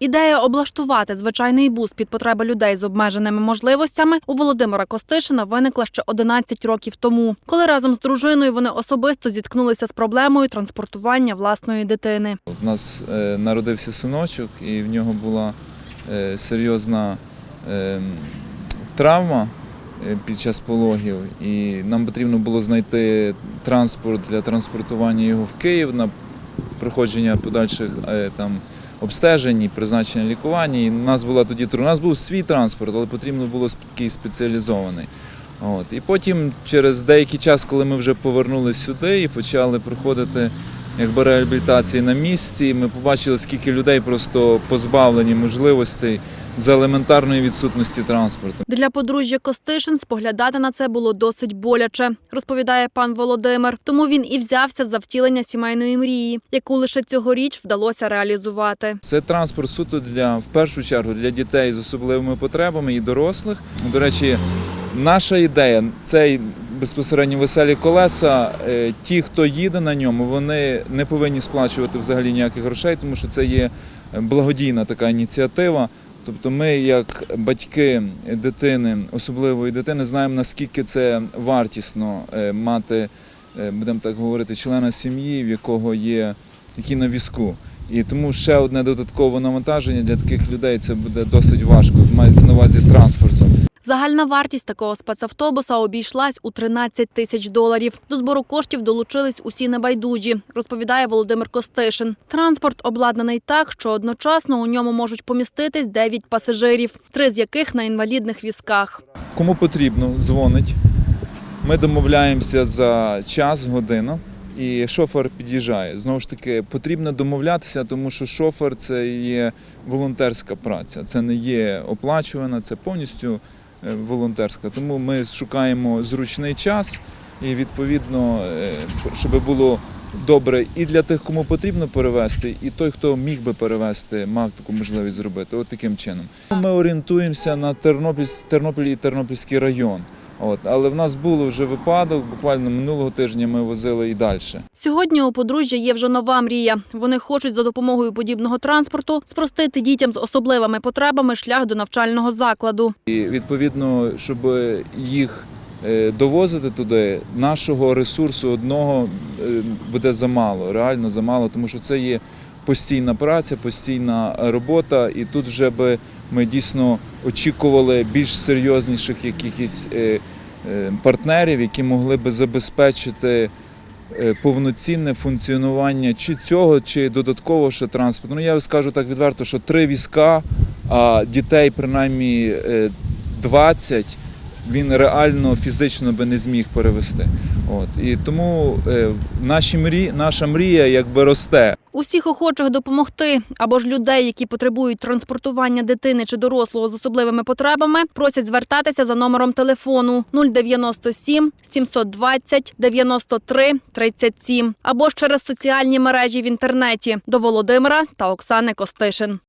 Ідея облаштувати звичайний бус під потреби людей з обмеженими можливостями у Володимира Костишина виникла ще 11 років тому, коли разом з дружиною вони особисто зіткнулися з проблемою транспортування власної дитини. У нас е, народився синочок, і в нього була е, серйозна е, травма під час пологів. І нам потрібно було знайти транспорт для транспортування його в Київ на проходження подальших там. Обстежень, і призначення лікування. І у нас була тоді у нас був свій транспорт, але потрібно було такий спеціалізований. От. І потім, через деякий час, коли ми вже повернулися сюди і почали проходити якби реабілітації на місці, ми побачили, скільки людей просто позбавлені можливостей за елементарної відсутності транспорту. Для подружжя Костишин споглядати на це було досить боляче, розповідає пан Володимир. Тому він і взявся за втілення сімейної мрії, яку лише цьогоріч вдалося реалізувати. Це транспорт суто для в першу чергу для дітей з особливими потребами і дорослих. До речі, наша ідея цей безпосередньо веселі колеса. е, Ті, хто їде на ньому, вони не повинні сплачувати взагалі ніяких грошей, тому що це є благодійна така ініціатива. Тобто ми, як батьки дитини, особливої дитини, знаємо, наскільки це вартісно е, мати, е, будемо так говорити, члена сім'ї, в якого є який на візку. І тому ще одне додаткове навантаження для таких людей це буде досить важко. Мається на увазі з транспортом. Загальна вартість такого спецавтобуса обійшлась у 13 тисяч доларів. До збору коштів долучились усі небайдужі, розповідає Володимир Костишин. Транспорт обладнаний так, що одночасно у ньому можуть поміститись 9 пасажирів, три з яких на інвалідних візках. Кому потрібно, дзвонить. Ми домовляємося за час, годину, і шофер під'їжджає. Знову ж таки, потрібно домовлятися, тому що шофер це є волонтерська праця. Це не є оплачувана, це повністю волонтерська. Тому ми шукаємо зручний час і відповідно, е, щоб було. Добре і для тих, кому потрібно перевезти, і той, хто міг би перевезти, мав таку можливість зробити. От таким чином. Ми орієнтуємося на Тернопіль, Тернопіль і Тернопільський район. От, але в нас було вже випадок. Буквально минулого тижня ми возили і далі. Сьогодні у подружжя є вже нова мрія. Вони хочуть за допомогою подібного транспорту спростити дітям з особливими потребами шлях до навчального закладу. І відповідно, щоб їх е, довозити туди, нашого ресурсу одного е, буде замало, реально замало, тому що це є постійна праця, постійна робота, і тут вже би ми дійсно очікували більш серйозніших якихось е, е, партнерів, які могли би забезпечити. е, Повноцінне функціонування чи цього, чи додаткового ще транспорту. Ну я скажу так відверто, що три візка, а дітей принаймні е, 20 він реально фізично би не зміг перевести. От і тому е, наші мрі, наша мрія якби росте. Усіх охочих допомогти або ж людей, які потребують транспортування дитини чи дорослого з особливими потребами, просять звертатися за номером телефону 097 720 93 37 або ж через соціальні мережі в інтернеті до Володимира та Оксани Костишин.